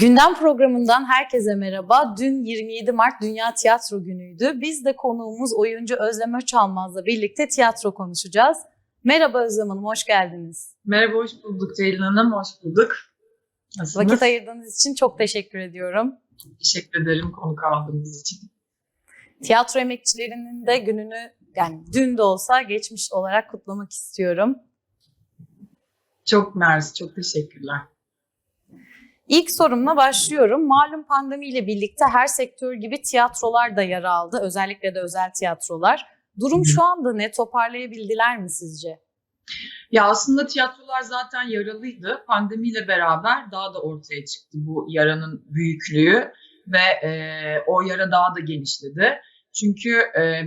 Gündem programından herkese merhaba. Dün 27 Mart Dünya Tiyatro Günü'ydü. Biz de konuğumuz oyuncu Özlem Öçalmaz'la birlikte tiyatro konuşacağız. Merhaba Özlem Hanım, hoş geldiniz. Merhaba, hoş bulduk Ceylin Hanım, hoş bulduk. Nasılsınız? Vakit ayırdığınız için çok teşekkür ediyorum. Teşekkür ederim konuk aldığınız için. Tiyatro emekçilerinin de gününü yani dün de olsa geçmiş olarak kutlamak istiyorum. Çok mersi, çok teşekkürler. İlk sorumla başlıyorum. Malum pandemiyle birlikte her sektör gibi tiyatrolar da yara aldı. Özellikle de özel tiyatrolar. Durum şu anda ne? Toparlayabildiler mi sizce? Ya aslında tiyatrolar zaten yaralıydı. Pandemiyle beraber daha da ortaya çıktı bu yaranın büyüklüğü ve e, o yara daha da genişledi. Çünkü e,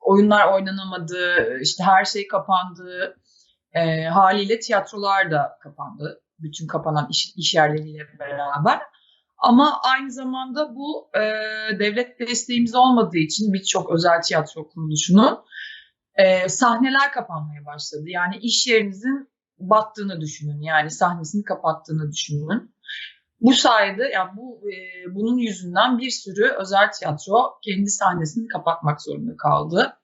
oyunlar oynanamadı, işte her şey kapandı. E, haliyle tiyatrolar da kapandı. Bütün kapanan iş, iş yerleriyle beraber. Ama aynı zamanda bu e, devlet desteğimiz olmadığı için birçok özel tiyatro kuruluşunun e, sahneler kapanmaya başladı. Yani iş yerinizin battığını düşünün. Yani sahnesini kapattığını düşünün. Bu sayede yani bu e, bunun yüzünden bir sürü özel tiyatro kendi sahnesini kapatmak zorunda kaldı.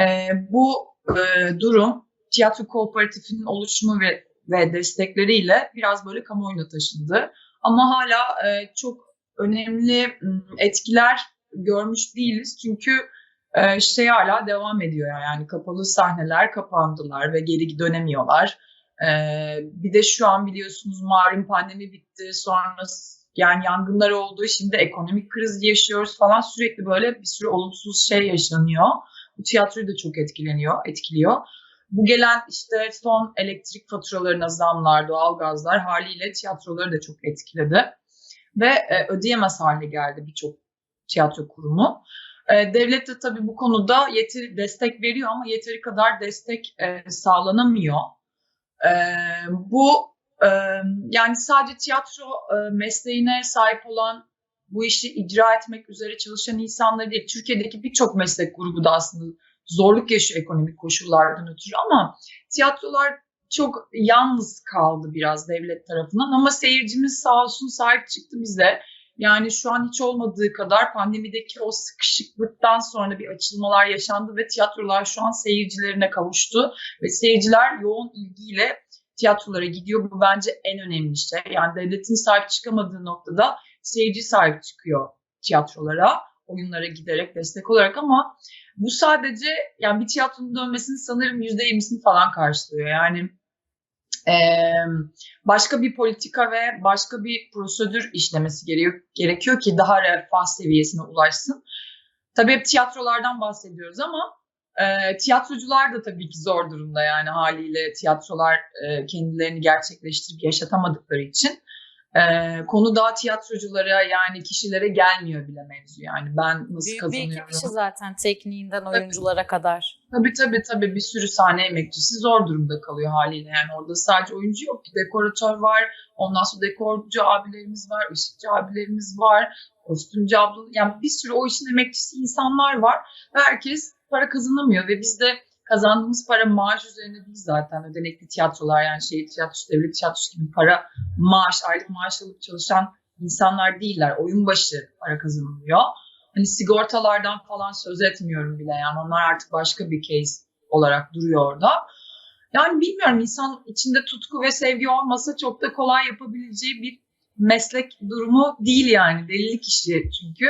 E, bu e, durum tiyatro kooperatifinin oluşumu ve ve destekleriyle biraz böyle kamuoyuna taşındı. Ama hala e, çok önemli etkiler görmüş değiliz. Çünkü e, şey hala devam ediyor yani kapalı sahneler kapandılar ve geri dönemiyorlar. E, bir de şu an biliyorsunuz malum pandemi bitti sonra yani yangınlar oldu şimdi ekonomik kriz yaşıyoruz falan sürekli böyle bir sürü olumsuz şey yaşanıyor. Bu tiyatroyu da çok etkileniyor, etkiliyor. Bu gelen işte son elektrik faturalarına zamlar, doğalgazlar haliyle tiyatroları da çok etkiledi. Ve e, ödeyemez hale geldi birçok tiyatro kurumu. E, devlet de tabii bu konuda yeteri destek veriyor ama yeteri kadar destek e, sağlanamıyor. E, bu e, yani sadece tiyatro e, mesleğine sahip olan bu işi icra etmek üzere çalışan insanlar değil. Türkiye'deki birçok meslek grubu da aslında zorluk yaşıyor ekonomik koşullardan ötürü ama tiyatrolar çok yalnız kaldı biraz devlet tarafından ama seyircimiz sağ olsun sahip çıktı bize. Yani şu an hiç olmadığı kadar pandemideki o sıkışıklıktan sonra bir açılmalar yaşandı ve tiyatrolar şu an seyircilerine kavuştu ve seyirciler yoğun ilgiyle tiyatrolara gidiyor. Bu bence en önemli şey. Yani devletin sahip çıkamadığı noktada seyirci sahip çıkıyor tiyatrolara, oyunlara giderek destek olarak ama bu sadece yani bir tiyatronun dönmesini sanırım yüzde yirmisini falan karşılıyor. Yani e, başka bir politika ve başka bir prosedür işlemesi gerekiyor, gerekiyor ki daha refah seviyesine ulaşsın. Tabii hep tiyatrolardan bahsediyoruz ama e, tiyatrocular da tabii ki zor durumda yani haliyle tiyatrolar e, kendilerini gerçekleştirip yaşatamadıkları için e, konu daha tiyatroculara yani kişilere gelmiyor bile mevzu yani ben nasıl Büyük kazanıyorum. bir kişi zaten tekniğinden oyunculara kadar. Tabii tabii tabii bir sürü sahne emekçisi zor durumda kalıyor haliyle. Yani orada sadece oyuncu yok ki dekoratör var, ondan sonra dekorcu abilerimiz var, ışıkçı abilerimiz var, kostümcü abla yani bir sürü o işin emekçisi insanlar var ve herkes para kazanamıyor ve bizde kazandığımız para maaş üzerine değil zaten ödenekli tiyatrolar yani şehir tiyatrosu, devlet tiyatrosu gibi para maaş, aylık maaş alıp çalışan insanlar değiller. Oyun başı para kazanılıyor. Hani sigortalardan falan söz etmiyorum bile yani onlar artık başka bir case olarak duruyor orada. Yani bilmiyorum insan içinde tutku ve sevgi olmasa çok da kolay yapabileceği bir meslek durumu değil yani delilik işi çünkü.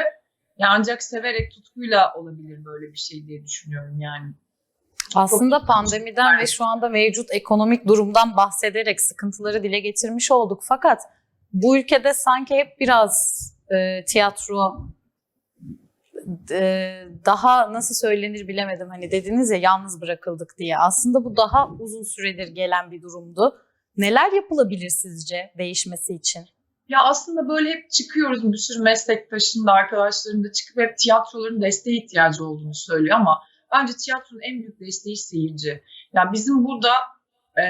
Ya ancak severek tutkuyla olabilir böyle bir şey diye düşünüyorum yani. Aslında pandemiden ve şu anda mevcut ekonomik durumdan bahsederek sıkıntıları dile getirmiş olduk. Fakat bu ülkede sanki hep biraz e, tiyatro e, daha nasıl söylenir bilemedim. Hani dediniz ya yalnız bırakıldık diye. Aslında bu daha uzun süredir gelen bir durumdu. Neler yapılabilir sizce değişmesi için? Ya aslında böyle hep çıkıyoruz bir sürü meslektaşım da arkadaşlarım da çıkıp hep tiyatroların desteğe ihtiyacı olduğunu söylüyor ama bence tiyatronun en büyük desteği seyirci. Yani bizim burada e,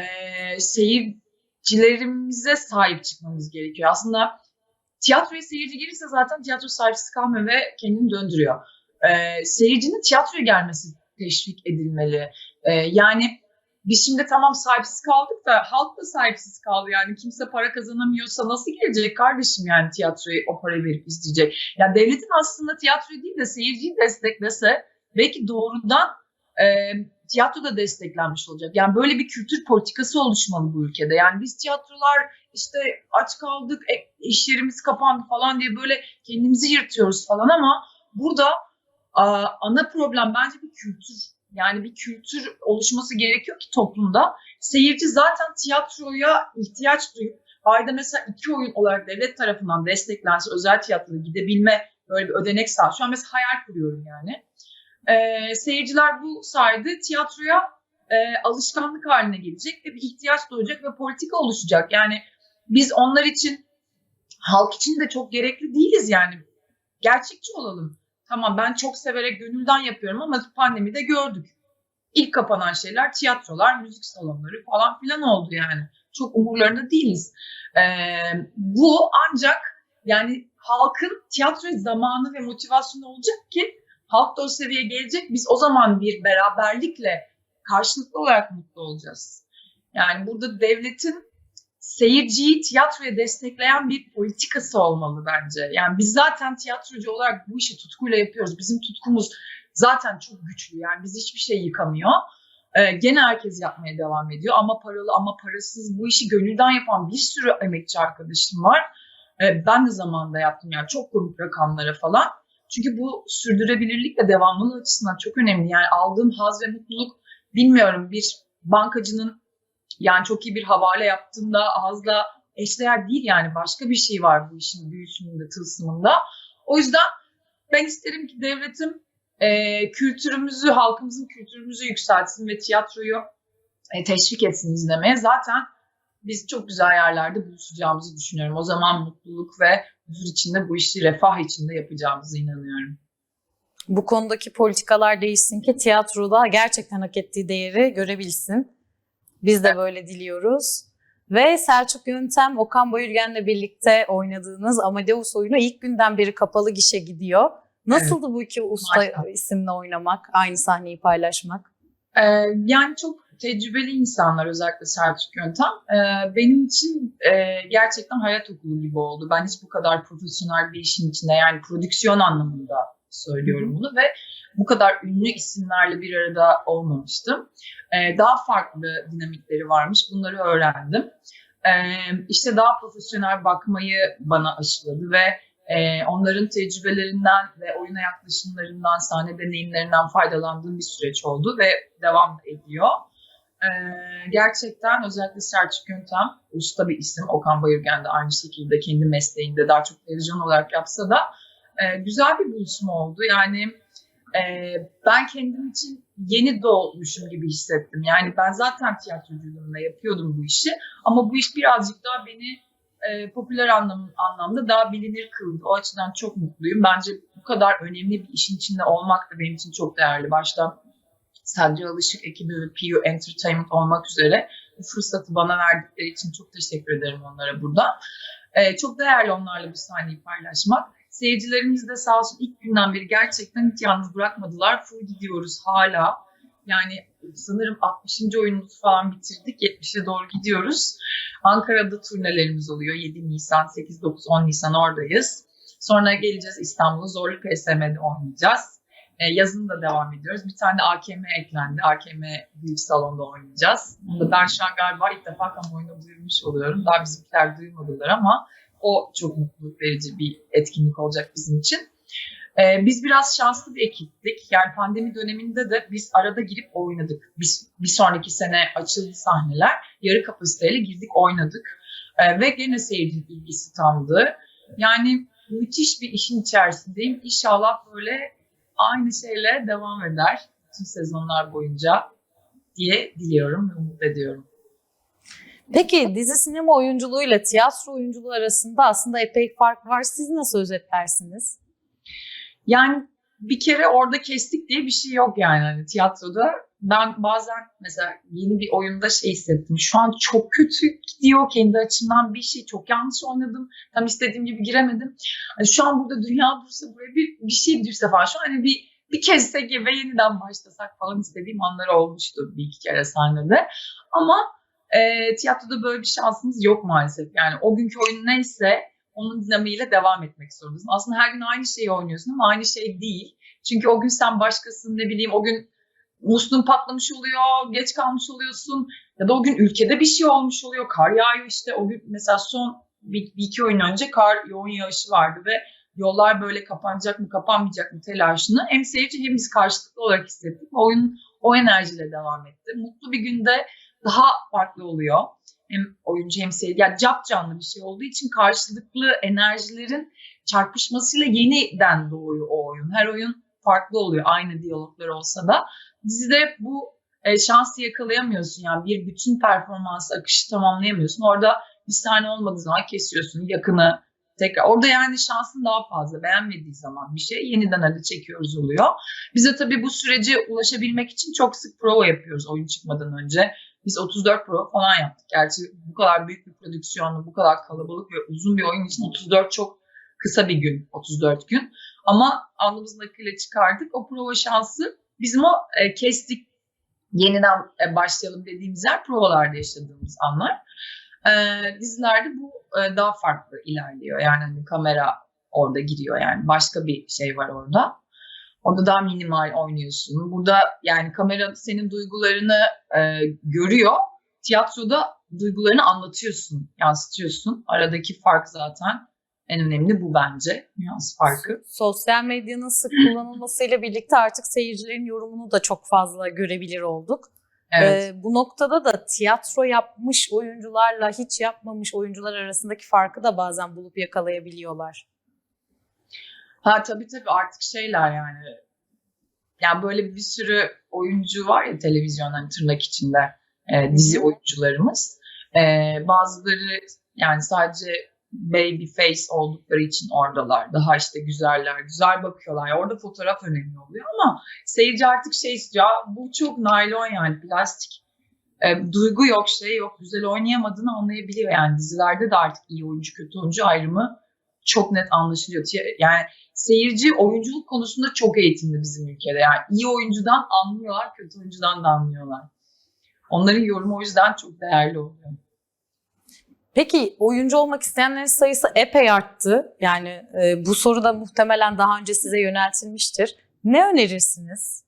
seyircilerimize sahip çıkmamız gerekiyor. Aslında tiyatroya seyirci gelirse zaten tiyatro sahipsiz kalmıyor ve kendini döndürüyor. E, seyircinin tiyatroya gelmesi teşvik edilmeli. E, yani biz şimdi tamam sahipsiz kaldık da halk da sahipsiz kaldı yani kimse para kazanamıyorsa nasıl gelecek kardeşim yani tiyatroyu o parayı verip izleyecek. Yani devletin aslında tiyatroyu değil de seyirciyi desteklese belki doğrudan e, tiyatro da desteklenmiş olacak. Yani böyle bir kültür politikası oluşmalı bu ülkede. Yani biz tiyatrolar işte aç kaldık, e, iş yerimiz kapandı falan diye böyle kendimizi yırtıyoruz falan ama burada a, ana problem bence bir kültür. Yani bir kültür oluşması gerekiyor ki toplumda. Seyirci zaten tiyatroya ihtiyaç duyup ayda mesela iki oyun olarak devlet tarafından desteklense özel tiyatroya gidebilme böyle bir ödenek sağ. Şu an mesela hayal kuruyorum yani. Ee, seyirciler bu sayede tiyatroya e, alışkanlık haline gelecek ve bir ihtiyaç duyacak ve politika oluşacak. Yani biz onlar için halk için de çok gerekli değiliz yani. Gerçekçi olalım. Tamam ben çok severek gönülden yapıyorum ama pandemide gördük. İlk kapanan şeyler tiyatrolar, müzik salonları falan filan oldu yani. Çok umurlarında değiliz. Ee, bu ancak yani halkın tiyatro zamanı ve motivasyonu olacak ki halk da o seviyeye gelecek. Biz o zaman bir beraberlikle karşılıklı olarak mutlu olacağız. Yani burada devletin seyirciyi tiyatroya destekleyen bir politikası olmalı bence. Yani biz zaten tiyatrocu olarak bu işi tutkuyla yapıyoruz. Bizim tutkumuz zaten çok güçlü. Yani biz hiçbir şey yıkamıyor. Ee, gene herkes yapmaya devam ediyor. Ama paralı ama parasız bu işi gönülden yapan bir sürü emekçi arkadaşım var. Ee, ben de zamanında yaptım yani çok komik rakamlara falan. Çünkü bu sürdürülebilirlik ve devamlılık açısından çok önemli. Yani aldığım haz ve mutluluk bilmiyorum bir bankacının yani çok iyi bir havale yaptığında hazla eşdeğer değil yani başka bir şey var bu işin büyüsünde, tılsımında. O yüzden ben isterim ki devletim e, kültürümüzü, halkımızın kültürümüzü yükseltsin ve tiyatroyu e, teşvik etsin izlemeye. Zaten biz çok güzel yerlerde buluşacağımızı düşünüyorum. O zaman mutluluk ve huzur içinde bu işi refah içinde yapacağımıza inanıyorum. Bu konudaki politikalar değişsin ki tiyatroda gerçekten hak ettiği değeri görebilsin. Biz de böyle diliyoruz. Ve Selçuk Yöntem, Okan Bayülgen'le birlikte oynadığınız Amadeus oyunu ilk günden beri kapalı gişe gidiyor. Nasıldı evet. bu iki usta Maşallah. isimle oynamak, aynı sahneyi paylaşmak? Ee, yani çok tecrübeli insanlar özellikle Selçuk Yöntem. Ee, benim için e, gerçekten hayat okulu gibi oldu. Ben hiç bu kadar profesyonel bir işin içinde yani prodüksiyon anlamında söylüyorum bunu ve bu kadar ünlü isimlerle bir arada olmamıştım. Ee, daha farklı dinamikleri varmış. Bunları öğrendim. Ee, işte daha profesyonel bakmayı bana aşıladı ve e, onların tecrübelerinden ve oyuna yaklaşımlarından, sahne deneyimlerinden faydalandığım bir süreç oldu ve devam ediyor. Ee, gerçekten özellikle Selçuk Yöntem, usta bir isim. Okan Bayırgen de aynı şekilde kendi mesleğinde daha çok televizyon olarak yapsa da e, güzel bir buluşma oldu. Yani e, ben kendim için yeni doğmuşum gibi hissettim. Yani ben zaten tiyatroculuğumla yapıyordum bu işi ama bu iş birazcık daha beni e, popüler anlam, anlamda daha bilinir kıldı. O açıdan çok mutluyum. Bence bu kadar önemli bir işin içinde olmak da benim için çok değerli. Başta Sadri Alışık ekibi ve PU Entertainment olmak üzere bu fırsatı bana verdikleri için çok teşekkür ederim onlara burada. E, çok değerli onlarla bu sahneyi paylaşmak. Seyircilerimiz de sağ olsun ilk günden beri gerçekten hiç yalnız bırakmadılar. Full gidiyoruz hala. Yani sanırım 60. oyunumuzu falan bitirdik. 70'e doğru gidiyoruz. Ankara'da turnelerimiz oluyor. 7 Nisan, 8, 9, 10 Nisan oradayız. Sonra geleceğiz İstanbul'a Zorlu PSM'de oynayacağız. E, yazın da devam ediyoruz. Bir tane AKM eklendi. AKM büyük salonda oynayacağız. Bunu ben şu an galiba ilk defa kamuoyuna duyurmuş oluyorum. Daha bizimkiler duymadılar ama o çok mutluluk verici bir etkinlik olacak bizim için. Ee, biz biraz şanslı bir ekiptik. Yani pandemi döneminde de biz arada girip oynadık. Biz bir sonraki sene açıldı sahneler. Yarı kapasiteyle girdik oynadık. Ee, ve gene seyircinin ilgisi tamdı. Yani müthiş bir işin içerisindeyim. İnşallah böyle aynı şeyle devam eder tüm sezonlar boyunca diye diliyorum ve umut ediyorum. Peki dizi sinema oyunculuğuyla tiyatro oyunculuğu arasında aslında epey fark var. Siz nasıl özetlersiniz? Yani bir kere orada kestik diye bir şey yok yani hani tiyatroda. Ben bazen mesela yeni bir oyunda şey hissettim. Şu an çok kötü gidiyor kendi açımdan bir şey. Çok yanlış oynadım. Tam istediğim gibi giremedim. Hani şu an burada dünya dursa buraya bir, bir şey düşse falan. Şu an hani bir bir kessek ve yeniden başlasak falan istediğim anlar olmuştu bir iki kere sahnede. Ama e, tiyatroda böyle bir şansımız yok maalesef. Yani o günkü oyun neyse onun dinamiğiyle devam etmek zorundasın. Aslında her gün aynı şeyi oynuyorsun ama aynı şey değil. Çünkü o gün sen başkasın ne bileyim o gün musluğun patlamış oluyor, geç kalmış oluyorsun ya da o gün ülkede bir şey olmuş oluyor, kar yağıyor işte o gün mesela son bir, bir iki oyun önce kar yoğun yağışı vardı ve yollar böyle kapanacak mı kapanmayacak mı telaşını hem seyirci hem biz karşılıklı olarak hissettik. Oyun o enerjiyle devam etti. Mutlu bir günde daha farklı oluyor. Hem oyuncu hem seyirci. Yani cap canlı bir şey olduğu için karşılıklı enerjilerin çarpışmasıyla yeniden doğuyor o oyun. Her oyun farklı oluyor aynı diyaloglar olsa da. Dizide bu e, şansı yakalayamıyorsun. Yani bir bütün performans akışı tamamlayamıyorsun. Orada bir sahne olmadığı zaman kesiyorsun yakını tekrar. Orada yani şansın daha fazla. Beğenmediği zaman bir şey yeniden hadi çekiyoruz oluyor. Biz de tabii bu sürece ulaşabilmek için çok sık prova yapıyoruz oyun çıkmadan önce. Biz 34 prova falan yaptık. Gerçi bu kadar büyük bir prodüksiyonlu, bu kadar kalabalık ve uzun bir oyun için 34 çok kısa bir gün, 34 gün. Ama alnımızın akıyla çıkardık. O prova şansı bizim o e, kestik, yeniden e, başlayalım dediğimiz yer provalarda yaşadığımız anlar. E, dizilerde bu e, daha farklı ilerliyor. Yani hani kamera orada giriyor yani başka bir şey var orada. Orada daha minimal oynuyorsun. Burada yani kamera senin duygularını e, görüyor. Tiyatroda duygularını anlatıyorsun, yansıtıyorsun. Aradaki fark zaten en önemli bu bence. Nüans farkı. Sosyal medyanın sık kullanılmasıyla birlikte artık seyircilerin yorumunu da çok fazla görebilir olduk. Evet. Ee, bu noktada da tiyatro yapmış oyuncularla hiç yapmamış oyuncular arasındaki farkı da bazen bulup yakalayabiliyorlar. Ha tabii tabii artık şeyler yani. Yani böyle bir sürü oyuncu var ya televizyondan hani tırnak içinde e, dizi oyuncularımız. E, bazıları yani sadece baby face oldukları için oradalar. Daha işte güzeller, güzel bakıyorlar. Orada fotoğraf önemli oluyor ama seyirci artık şey istiyor. "Aa, Bu çok naylon yani plastik. E, duygu yok, şey yok. Güzel oynayamadığını anlayabiliyor. Yani dizilerde de artık iyi oyuncu, kötü oyuncu ayrımı çok net anlaşılıyor. Yani seyirci oyunculuk konusunda çok eğitimli bizim ülkede. Yani iyi oyuncudan anlıyorlar, kötü oyuncudan da anlıyorlar. Onların yorumu o yüzden çok değerli oluyor. Peki oyuncu olmak isteyenlerin sayısı epey arttı. Yani e, bu soru da muhtemelen daha önce size yöneltilmiştir. Ne önerirsiniz?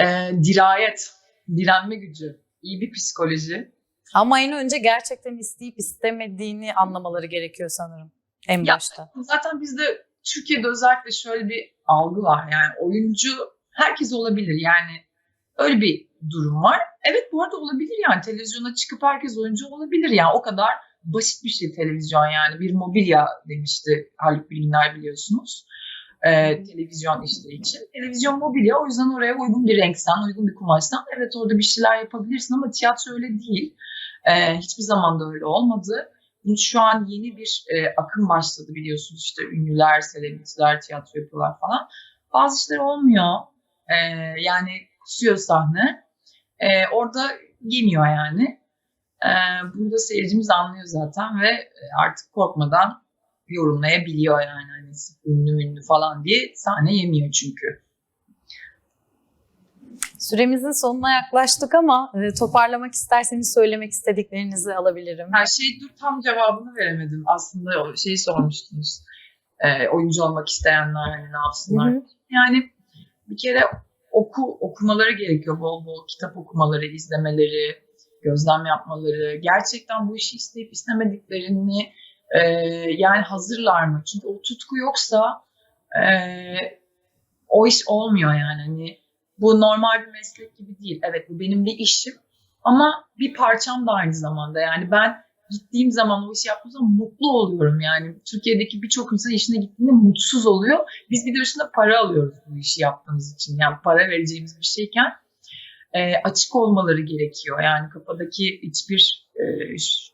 Ee, dirayet, direnme gücü, iyi bir psikoloji. Ama en önce gerçekten isteyip istemediğini anlamaları gerekiyor sanırım en Ya, başta. Zaten bizde Türkiye'de özellikle şöyle bir algı var. Yani oyuncu herkes olabilir. Yani öyle bir durum var. Evet bu arada olabilir yani televizyona çıkıp herkes oyuncu olabilir. Yani o kadar basit bir şey televizyon yani. Bir mobilya demişti Haluk Bilginer biliyorsunuz. Ee, televizyon işleri için. Televizyon mobilya o yüzden oraya uygun bir renkten, uygun bir kumaştan evet orada bir şeyler yapabilirsin ama tiyatro öyle değil. Ee, hiçbir zaman da öyle olmadı. Şu an yeni bir e, akım başladı biliyorsunuz işte ünlüler, selebritiler tiyatro yapıyorlar falan. Bazı işler olmuyor. Ee, yani kusuyor sahne. Ee, orada yemiyor yani. Ee, bunu da seyircimiz anlıyor zaten ve e, artık korkmadan yorumlayabiliyor yani. Hani ünlü ünlü falan diye sahne yemiyor çünkü. Süremizin sonuna yaklaştık ama e, toparlamak isterseniz söylemek istediklerinizi alabilirim. Her şey dur tam cevabını veremedim. Aslında şeyi sormuştunuz. Ee, oyuncu olmak isteyenler hani ne yapsınlar? Hı hı. Yani bir kere oku okumaları gerekiyor. Bol bol kitap okumaları, izlemeleri, gözlem yapmaları. Gerçekten bu işi isteyip istemediklerini e, yani hazırlar mı? Çünkü o tutku yoksa e, o iş olmuyor yani. Hani bu normal bir meslek gibi değil. Evet bu benim bir işim ama bir parçam da aynı zamanda. Yani ben gittiğim zaman o işi yaptığım zaman mutlu oluyorum yani. Türkiye'deki birçok insan işine gittiğinde mutsuz oluyor. Biz bir de üstüne para alıyoruz bu işi yaptığımız için. Yani para vereceğimiz bir şeyken e, açık olmaları gerekiyor. Yani kafadaki hiçbir e,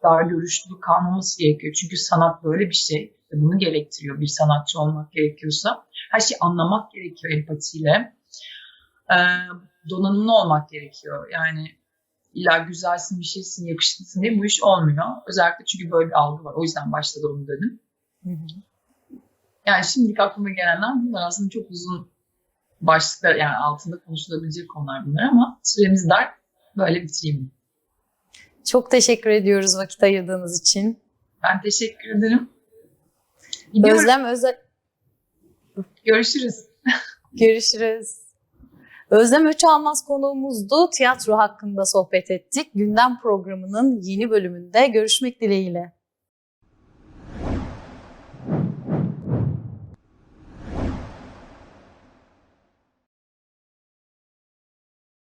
dar görüşlülük kalmaması gerekiyor. Çünkü sanat böyle bir şey. Bunu gerektiriyor bir sanatçı olmak gerekiyorsa. Her şeyi anlamak gerekiyor empatiyle. E, donanımlı olmak gerekiyor. Yani illa güzelsin, bir şeysin, yakışıklısın diye bu iş olmuyor. Özellikle çünkü böyle bir algı var. O yüzden başta da onu dedim. Hı hı. Yani şimdilik aklıma gelenler bunlar aslında çok uzun başlıklar yani altında konuşulabilecek konular bunlar ama süremiz dar. Böyle bitireyim. Çok teşekkür ediyoruz vakit ayırdığınız için. Ben teşekkür ederim. Gidiyorum. Özlem Özel Görüşürüz. görüşürüz. Özlem Öçalmaz konuğumuzdu. Tiyatro hakkında sohbet ettik. Gündem programının yeni bölümünde görüşmek dileğiyle.